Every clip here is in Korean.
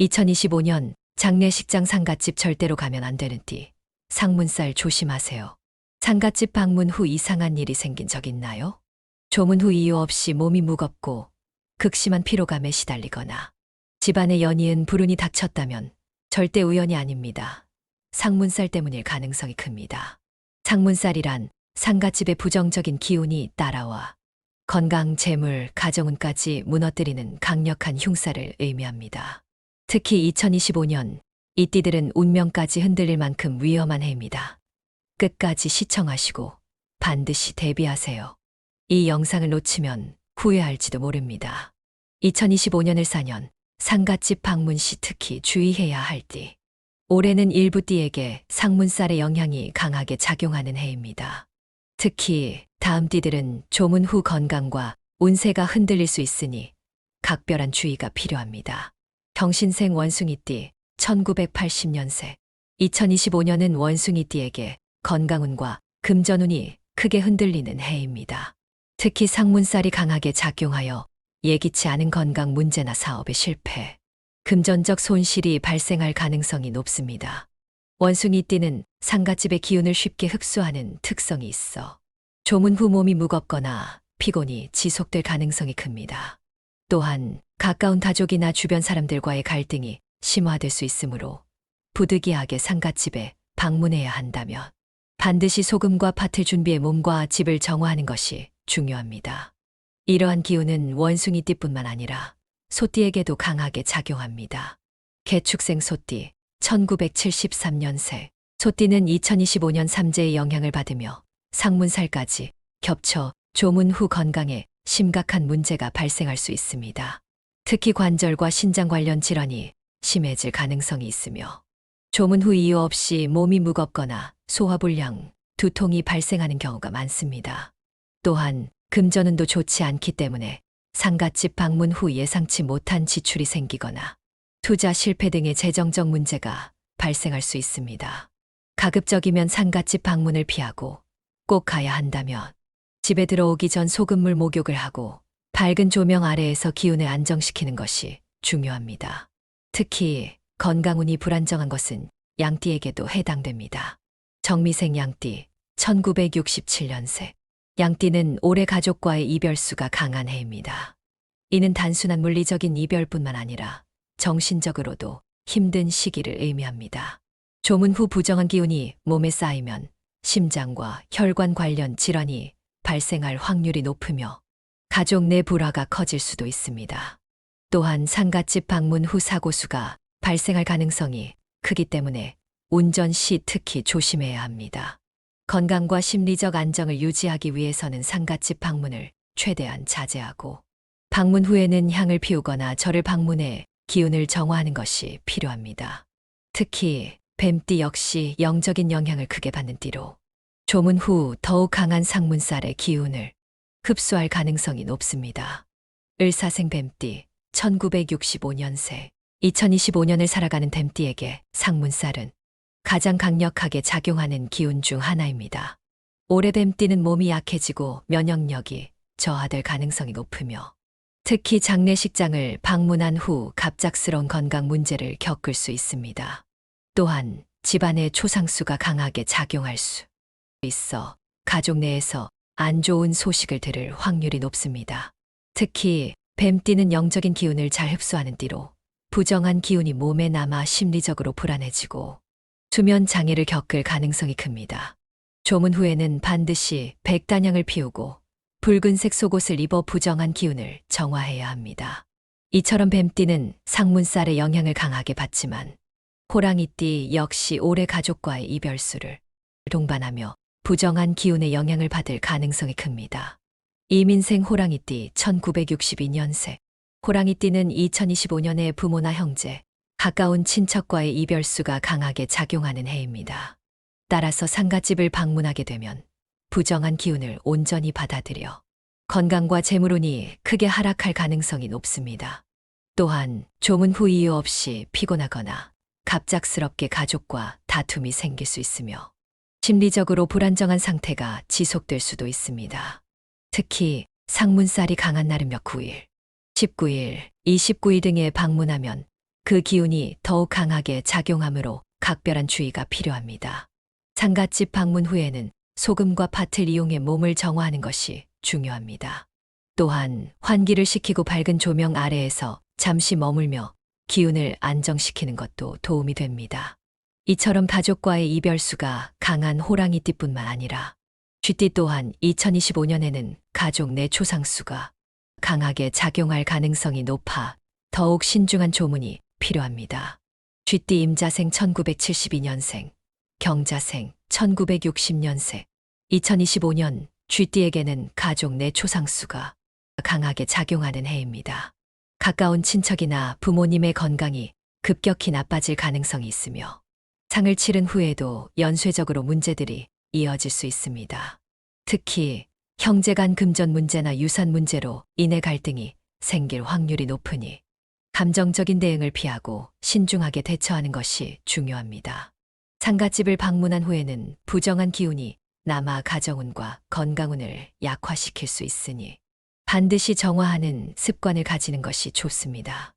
2025년 장례식장 상갓집 절대로 가면 안 되는 띠. 상문살 조심하세요. 상갓집 방문 후 이상한 일이 생긴 적 있나요? 조문 후 이유 없이 몸이 무겁고 극심한 피로감에 시달리거나 집안에 연이은 불운이 닥쳤다면 절대 우연이 아닙니다. 상문살 때문일 가능성이 큽니다. 상문살이란 상갓집의 부정적인 기운이 따라와 건강, 재물, 가정운까지 무너뜨리는 강력한 흉사를 의미합니다. 특히 2025년 이 띠들은 운명까지 흔들릴 만큼 위험한 해입니다. 끝까지 시청하시고 반드시 대비하세요. 이 영상을 놓치면 후회할지도 모릅니다. 2025년을 사년 상갓집 방문 시 특히 주의해야 할 띠. 올해는 일부 띠에게 상문살의 영향이 강하게 작용하는 해입니다. 특히 다음 띠들은 조문 후 건강과 운세가 흔들릴 수 있으니 각별한 주의가 필요합니다. 경신생 원숭이띠 1980년생 2025년은 원숭이띠에게 건강운과 금전운이 크게 흔들리는 해입니다. 특히 상문살이 강하게 작용하여 예기치 않은 건강 문제나 사업의 실패, 금전적 손실이 발생할 가능성이 높습니다. 원숭이띠는 상갓집의 기운을 쉽게 흡수하는 특성이 있어 조문 후 몸이 무겁거나 피곤이 지속될 가능성이 큽니다. 또한 가까운 가족이나 주변 사람들과의 갈등이 심화될 수 있으므로 부득이하게 상갓집에 방문해야 한다면 반드시 소금과 팥을 준비해 몸과 집을 정화하는 것이 중요합니다. 이러한 기운은 원숭이 띠뿐만 아니라 소띠에게도 강하게 작용합니다. 개축생 소띠 1973년생 소띠는 2025년 삼재의 영향을 받으며 상문살까지 겹쳐 조문 후 건강에 심각한 문제가 발생할 수 있습니다. 특히 관절과 신장 관련 질환이 심해질 가능성이 있으며 조문 후 이유 없이 몸이 무겁거나 소화불량, 두통이 발생하는 경우가 많습니다. 또한 금전운도 좋지 않기 때문에 상갓집 방문 후 예상치 못한 지출이 생기거나 투자 실패 등의 재정적 문제가 발생할 수 있습니다. 가급적이면 상갓집 방문을 피하고 꼭 가야 한다면 집에 들어오기 전 소금물 목욕을 하고 밝은 조명 아래에서 기운을 안정시키는 것이 중요합니다. 특히 건강운이 불안정한 것은 양띠에게도 해당됩니다. 정미생 양띠 1967년생 양띠는 올해 가족과의 이별수가 강한 해입니다. 이는 단순한 물리적인 이별뿐만 아니라 정신적으로도 힘든 시기를 의미합니다. 조문 후 부정한 기운이 몸에 쌓이면 심장과 혈관 관련 질환이 발생할 확률이 높으며 가족 내 불화가 커질 수도 있습니다. 또한 상갓집 방문 후 사고수가 발생할 가능성이 크기 때문에 운전 시 특히 조심해야 합니다. 건강과 심리적 안정을 유지하기 위해서는 상갓집 방문을 최대한 자제하고 방문 후에는 향을 피우거나 절을 방문해 기운을 정화하는 것이 필요합니다. 특히 뱀띠 역시 영적인 영향을 크게 받는 띠로 조문 후 더욱 강한 상문살의 기운을 흡수할 가능성이 높습니다. 을사생 뱀띠 1965년생 2025년을 살아가는 뱀띠에게 상문살은 가장 강력하게 작용하는 기운 중 하나입니다. 올해 뱀띠는 몸이 약해지고 면역력이 저하될 가능성이 높으며 특히 장례식장을 방문한 후 갑작스러운 건강 문제를 겪을 수 있습니다. 또한 집안의 초상수가 강하게 작용할 수 있어 가족 내에서 안 좋은 소식을 들을 확률이 높습니다. 특히 뱀띠는 영적인 기운을 잘 흡수하는 띠로 부정한 기운이 몸에 남아 심리적으로 불안해지고 수면 장애를 겪을 가능성이 큽니다. 조문 후에는 반드시 백단향을 피우고 붉은색 속옷을 입어 부정한 기운을 정화해야 합니다. 이처럼 뱀띠는 상문살의 영향을 강하게 받지만 호랑이띠 역시 올해 가족과의 이별수를 동반하며 부정한 기운의 영향을 받을 가능성이 큽니다. 이민생 호랑이띠 1962년생 호랑이띠는 2025년에 부모나 형제, 가까운 친척과의 이별수가 강하게 작용하는 해입니다. 따라서 상가집을 방문하게 되면 부정한 기운을 온전히 받아들여 건강과 재물운이 크게 하락할 가능성이 높습니다. 또한 조문 후 이유 없이 피곤하거나 갑작스럽게 가족과 다툼이 생길 수 있으며 심리적으로 불안정한 상태가 지속될 수도 있습니다. 특히 상문살이 강한 날은 몇 9일, 19일, 29일 등에 방문하면 그 기운이 더욱 강하게 작용하므로 각별한 주의가 필요합니다. 상갓집 방문 후에는 소금과 팥을 이용해 몸을 정화하는 것이 중요합니다. 또한 환기를 시키고 밝은 조명 아래에서 잠시 머물며 기운을 안정시키는 것도 도움이 됩니다. 이처럼 가족과의 이별수가 강한 호랑이띠뿐만 아니라 쥐띠 또한 2025년에는 가족 내 초상수가 강하게 작용할 가능성이 높아 더욱 신중한 조문이 필요합니다. 쥐띠 임자생 1972년생, 경자생 1960년생, 2025년 쥐띠에게는 가족 내 초상수가 강하게 작용하는 해입니다. 가까운 친척이나 부모님의 건강이 급격히 나빠질 가능성이 있으며 상을 치른 후에도 연쇄적으로 문제들이 이어질 수 있습니다. 특히 형제 간 금전 문제나 유산 문제로 인해 갈등이 생길 확률이 높으니 감정적인 대응을 피하고 신중하게 대처하는 것이 중요합니다. 상가집을 방문한 후에는 부정한 기운이 남아 가정운과 건강운을 약화시킬 수 있으니 반드시 정화하는 습관을 가지는 것이 좋습니다.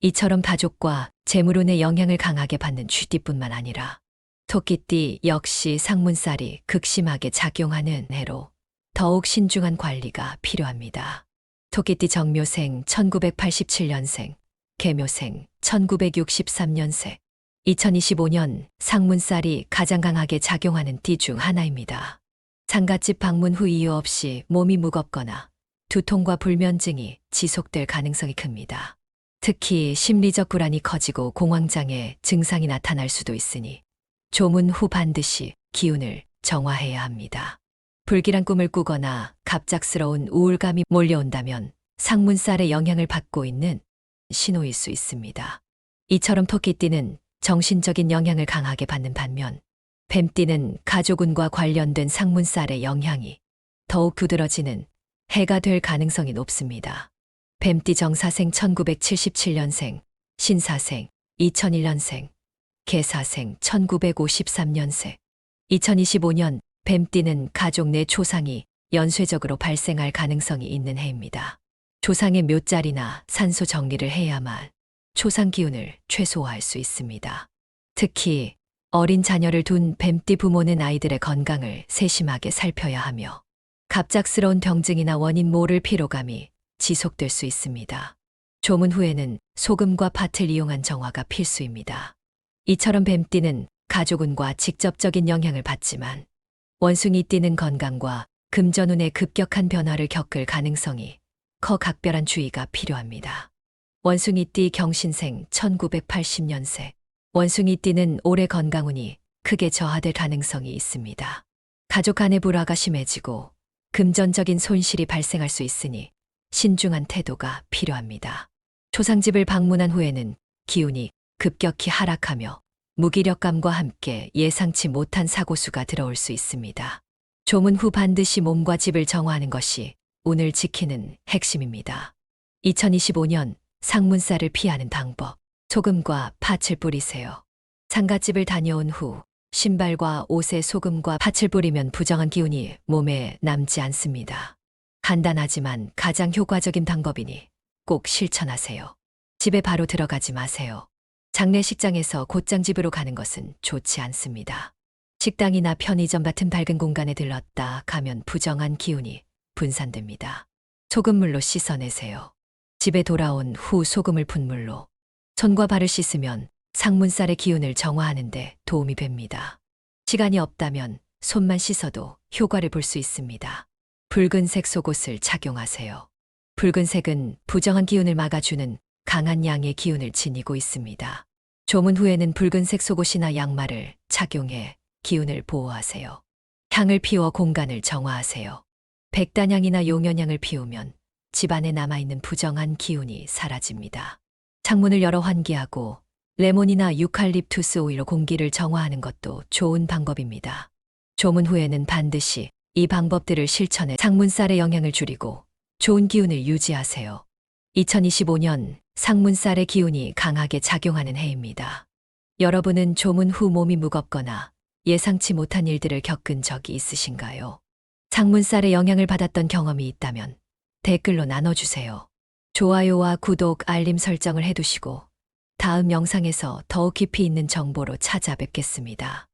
이처럼 가족과 재물운의 영향을 강하게 받는 쥐띠뿐만 아니라 토끼띠 역시 상문살이 극심하게 작용하는 해로 더욱 신중한 관리가 필요합니다. 토끼띠 정묘생 1987년생, 개묘생 1963년생, 2025년 상문살이 가장 강하게 작용하는 띠 중 하나입니다. 장갓집 방문 후 이유 없이 몸이 무겁거나 두통과 불면증이 지속될 가능성이 큽니다. 특히 심리적 불안이 커지고 공황장애 증상이 나타날 수도 있으니 조문 후 반드시 기운을 정화해야 합니다. 불길한 꿈을 꾸거나 갑작스러운 우울감이 몰려온다면 상문살의 영향을 받고 있는 신호일 수 있습니다. 이처럼 토끼띠는 정신적인 영향을 강하게 받는 반면 뱀띠는 가족운과 관련된 상문살의 영향이 더욱 두드러지는 해가 될 가능성이 높습니다. 뱀띠 정사생 1977년생, 신사생 2001년생, 개사생 1953년생, 2025년 뱀띠는 가족 내 초상이 연쇄적으로 발생할 가능성이 있는 해입니다. 조상의 묘자리나 산소 정리를 해야만 초상 기운을 최소화할 수 있습니다. 특히 어린 자녀를 둔 뱀띠 부모는 아이들의 건강을 세심하게 살펴야 하며 갑작스러운 병증이나 원인 모를 피로감이 지속될 수 있습니다. 조문 후에는 소금과 팥을 이용한 정화가 필수입니다. 이처럼 뱀띠는 가족운과 직접적인 영향을 받지만 원숭이 띠는 건강과 금전운의 급격한 변화를 겪을 가능성이 커 각별한 주의가 필요합니다. 원숭이띠 경신생 1980년생 원숭이띠는 올해 건강운이 크게 저하될 가능성이 있습니다. 가족 간의 불화가 심해지고 금전적인 손실이 발생할 수 있으니 신중한 태도가 필요합니다. 초상집을 방문한 후에는 기운이 급격히 하락하며 무기력감과 함께 예상치 못한 사고수가 들어올 수 있습니다. 조문 후 반드시 몸과 집을 정화하는 것이 운을 지키는 핵심입니다. 2025년 상문살을 피하는 방법. 소금과 팥을 뿌리세요. 상가집을 다녀온 후 신발과 옷에 소금과 팥을 뿌리면 부정한 기운이 몸에 남지 않습니다. 간단하지만 가장 효과적인 방법이니 꼭 실천하세요. 집에 바로 들어가지 마세요. 장례식장에서 곧장 집으로 가는 것은 좋지 않습니다. 식당이나 편의점 같은 밝은 공간에 들렀다 가면 부정한 기운이 분산됩니다. 소금물로 씻어내세요. 집에 돌아온 후 소금을 푼 물로 손과 발을 씻으면 상문살의 기운을 정화하는데 도움이 됩니다. 시간이 없다면 손만 씻어도 효과를 볼 수 있습니다. 붉은색 속옷을 착용하세요. 붉은색은 부정한 기운을 막아주는 강한 양의 기운을 지니고 있습니다. 조문 후에는 붉은색 속옷이나 양말을 착용해 기운을 보호하세요. 향을 피워 공간을 정화하세요. 백단향이나 용연향을 피우면 집안에 남아있는 부정한 기운이 사라집니다. 창문을 열어 환기하고 레몬이나 유칼립투스 오일로 공기를 정화하는 것도 좋은 방법입니다. 조문 후에는 반드시 이 방법들을 실천해 상문살의 영향을 줄이고 좋은 기운을 유지하세요. 2025년 상문살의 기운이 강하게 작용하는 해입니다. 여러분은 조문 후 몸이 무겁거나 예상치 못한 일들을 겪은 적이 있으신가요? 상문살의 영향을 받았던 경험이 있다면 댓글로 나눠주세요. 좋아요와 구독, 알림 설정을 해두시고 다음 영상에서 더욱 깊이 있는 정보로 찾아뵙겠습니다.